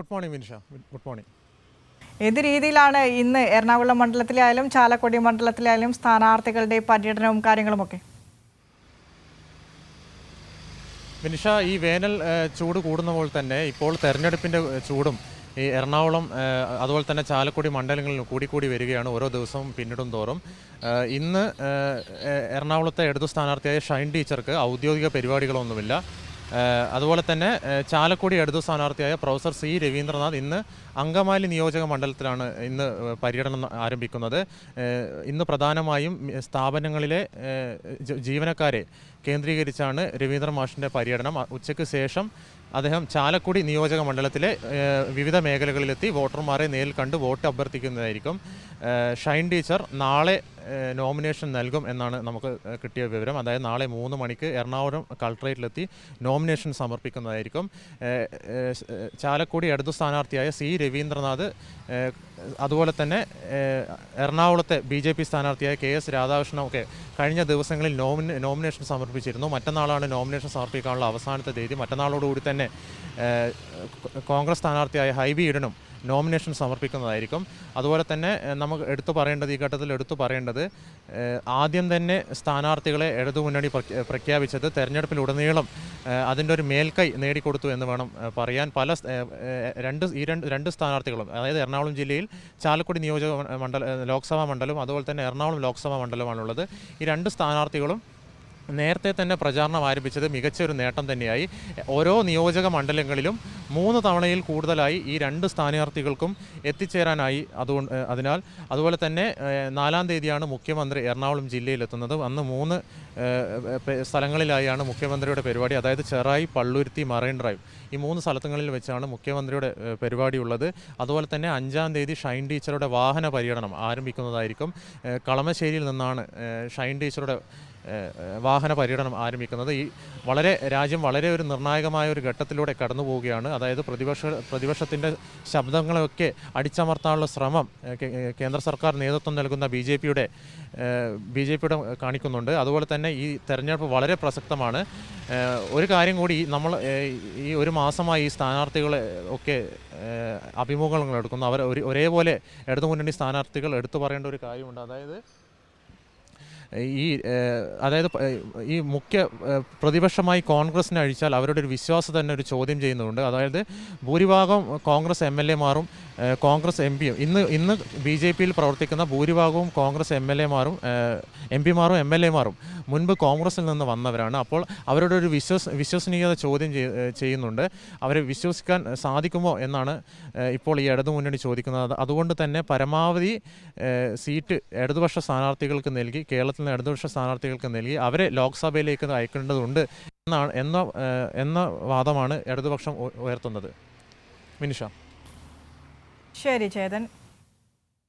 Good morning Vinisha good morning ഏത് രീതിയിലാണ് ഇന്ന് എറണാകുളം മണ്ഡലത്തിലായാലും ചാലക്കുടി മണ്ഡലത്തിലായാലും സ്ഥാനാർത്ഥികളുടെ പര്യടനവും കാര്യങ്ങളുമൊക്കെ? വിനിഷ ഈ വേനൽ ചൂട് കൂടുന്ന പോലെ തന്നെ ഇപ്പോൾ തെരഞ്ഞെടുപ്പിന്റെ ചൂടും ഈ എറണാകുളം അതുപോലെ തന്നെ ചാലക്കുടി മണ്ഡലങ്ങളിൽ കൂടിക്കൂടി വരികയാണ് ഓരോ ദിവസവും പിന്നിടും തോറും. ഇന്ന് എറണാകുളത്തെ ഇടതു സ്ഥാനാർത്ഥിയായ ഷൈൻ ടീച്ചർക്ക് ഔദ്യോഗിക പരിപാടികളൊന്നുമില്ല. അതുപോലെ തന്നെ ചാലക്കുടി അടുത്ത സ്ഥാനാർത്ഥിയായ പ്രൊഫസർ സി രവീന്ദ്രനാഥ് ഇന്ന് അങ്കമാലി നിയോജക മണ്ഡലത്തിലാണ് ഇന്ന് പര്യടനം ആരംഭിക്കുന്നത്. ഇന്ന് പ്രധാനമായും സ്ഥാപനങ്ങളിലെ ജീവനക്കാരെ കേന്ദ്രീകരിച്ചാണ് രവീന്ദ്ര മാഷിന്റെ പര്യടനം. ഉച്ചയ്ക്ക് ശേഷം അദ്ദേഹം ചാലക്കുടി നിയോജക മണ്ഡലത്തിലെ വിവിധ മേഖലകളിലെത്തി വോട്ടർമാരെ നേരിൽ കണ്ട് വോട്ട് അഭ്യർത്ഥിക്കുന്നതായിരിക്കും. ഷൈൻ ടീച്ചർ നാളെ നോമിനേഷൻ നൽകും എന്നാണ് നമുക്ക് കിട്ടിയ വിവരം. അതായത് നാളെ മൂന്ന് മണിക്ക് എറണാകുളം കളക്ട്രേറ്റിലെത്തി നോമിനേഷൻ സമർപ്പിക്കുന്നതായിരിക്കും. ചാലക്കുടി അടുത്ത സ്ഥാനാർത്ഥിയായ സി രവീന്ദ്രനാഥ് അതുപോലെ തന്നെ എറണാകുളത്തെ ബി ജെ പി സ്ഥാനാർത്ഥിയായ കെ എസ് രാധാകൃഷ്ണൻ ഒക്കെ കഴിഞ്ഞ ദിവസങ്ങളിൽ നോമിനേ നോമിനേഷൻ സമർപ്പിച്ചിരുന്നു. മറ്റന്നാളാണ് നോമിനേഷൻ സമർപ്പിക്കാനുള്ള അവസാനത്തെ തീയതി. മറ്റന്നാളോടുകൂടി തന്നെ കോൺഗ്രസ് സ്ഥാനാർത്ഥിയായ ഹൈബി ഈഡനും നോമിനേഷൻ സമർപ്പിക്കുന്നതായിരിക്കും. അതുപോലെ തന്നെ നമുക്ക് എടുത്തു പറയേണ്ടത് ഈ ഘട്ടത്തിൽ എടുത്തു പറയേണ്ടത് ആദ്യം തന്നെ സ്ഥാനാർത്ഥികളെ ഇടതുമുന്നണി പ്രഖ്യാ- പ്രഖ്യാപിച്ചത് തെരഞ്ഞെടുപ്പിലുടനീളം അതിന്റെ ഒരു മേൽക്കൈ നേടിക്കൊടുത്തു എന്ന് വേണം പറയാൻ. പല രണ്ട് ഈ രണ്ട് രണ്ട് സ്ഥാനാർത്ഥികളും അതായത് എറണാകുളം ജില്ലയിൽ ചാലക്കുടി നിയോജക മണ്ഡല ലോക്സഭാ മണ്ഡലം അതുപോലെ തന്നെ എറണാകുളം ലോക്സഭാ മണ്ഡലമാണുള്ളത് ഈ രണ്ട് സ്ഥാനാർത്ഥികളും നേരത്തെ തന്നെ പ്രചാരണം ആരംഭിച്ചത് മികച്ച ഒരു നേട്ടം തന്നെയായി. ഓരോ നിയോജക മണ്ഡലങ്ങളിലും മൂന്ന് തവണയിൽ കൂടുതലായി ഈ രണ്ട് സ്ഥാനാർത്ഥികൾക്കും എത്തിച്ചേരാനായി അതുകൊണ്ട് അതിനാൽ അതുപോലെ തന്നെ നാലാം തീയതിയാണ് മുഖ്യമന്ത്രി എറണാകുളം ജില്ലയിലെത്തുന്നത്. അന്ന് മൂന്ന് സ്ഥലങ്ങളിലായാണ് മുഖ്യമന്ത്രിയുടെ പരിപാടി. അതായത് ചെറായി പള്ളുരുത്തി മറൈൻ ഡ്രൈവ്. ഈ മൂന്ന് സ്ഥലങ്ങളിൽ വെച്ചാണ് മുഖ്യമന്ത്രിയുടെ പരിപാടി ഉള്ളത് അതുപോലെ തന്നെ അഞ്ചാം തീയതി ഷൈൻ ടീച്ചറുടെ വാഹന പര്യടനം ആരംഭിക്കുന്നതായിരിക്കും. കളമശ്ശേരിയിൽ നിന്നാണ് ഷൈൻ ടീച്ചറുടെ വാഹന പര്യടനം ആരംഭിക്കുന്നത്. ഈ വളരെ രാജ്യം വളരെ ഒരു നിർണായകമായ ഒരു ഘട്ടത്തിലൂടെ കടന്നു പോവുകയാണ് അതായത് പ്രതിപക്ഷ പ്രതിപക്ഷത്തിന്റെ ശബ്ദങ്ങളൊക്കെ അടിച്ചമർത്താനുള്ള ശ്രമം കേന്ദ്ര സർക്കാർ നേതൃത്വം നൽകുന്ന ബി ജെ പിയുടെ ബി ജെ പിയുടെ കാണിക്കുന്നുണ്ട്. അതുപോലെ തന്നെ ഈ തെരഞ്ഞെടുപ്പ് വളരെ പ്രസക്തമാണ്. ഒരു കാര്യം കൂടി നമ്മൾ ഈ ഒരു മാസമായി ഈ സ്ഥാനാർത്ഥികളെ ഒക്കെ അഭിമുഖങ്ങൾ എടുക്കുന്നു. അവർ ഒരു ഒരേപോലെ ഇടതുമുന്നണി സ്ഥാനാർത്ഥികൾ എടുത്തു പറയേണ്ട ഒരു കാര്യമുണ്ട്. അതായത് ഈ അതായത് ഈ മുഖ്യ പ്രതിപക്ഷമായി കോൺഗ്രസിനെ അഴിച്ചാൽ അവരുടെ ഒരു വിശ്വാസം തന്നെ ഒരു ചോദ്യം ചെയ്യുന്നുണ്ട്. അതായത് ഭൂരിഭാഗം കോൺഗ്രസ് എം എൽ എമാരും കോൺഗ്രസ് എം പിയും ഇന്ന് ഇന്ന് ബി ജെ പിയിൽ പ്രവർത്തിക്കുന്ന ഭൂരിഭാഗവും കോൺഗ്രസ് എം എൽ എമാരും എം പിമാരും എം എൽ എമാരും മുൻപ് കോൺഗ്രസിൽ നിന്ന് വന്നവരാണ്. അപ്പോൾ അവരുടെ ഒരു വിശ്വസ് വിശ്വസനീയത ചോദ്യം ചെയ്യുന്നുണ്ട്. അവരെ വിശ്വസിക്കാൻ സാധിക്കുമോ എന്നാണ് ഇപ്പോൾ ഈ ഇടതുമുന്നണി ചോദിക്കുന്നത്. അതുകൊണ്ട് തന്നെ പരമാവധി സീറ്റ് ഇടതുപക്ഷ സ്ഥാനാർത്ഥികൾക്ക് നൽകി കേരളത്തിൽ നിന്ന് ഇടതുപക്ഷ സ്ഥാനാർത്ഥികൾക്ക് നൽകി അവരെ ലോക്സഭയിലേക്ക് അയക്കേണ്ടതുണ്ട് എന്നാണ് എന്ന എന്ന വാദമാണ് ഇടതുപക്ഷം ഉയർത്തുന്നത്. മിനിഷ. ശരി ചേതൻ.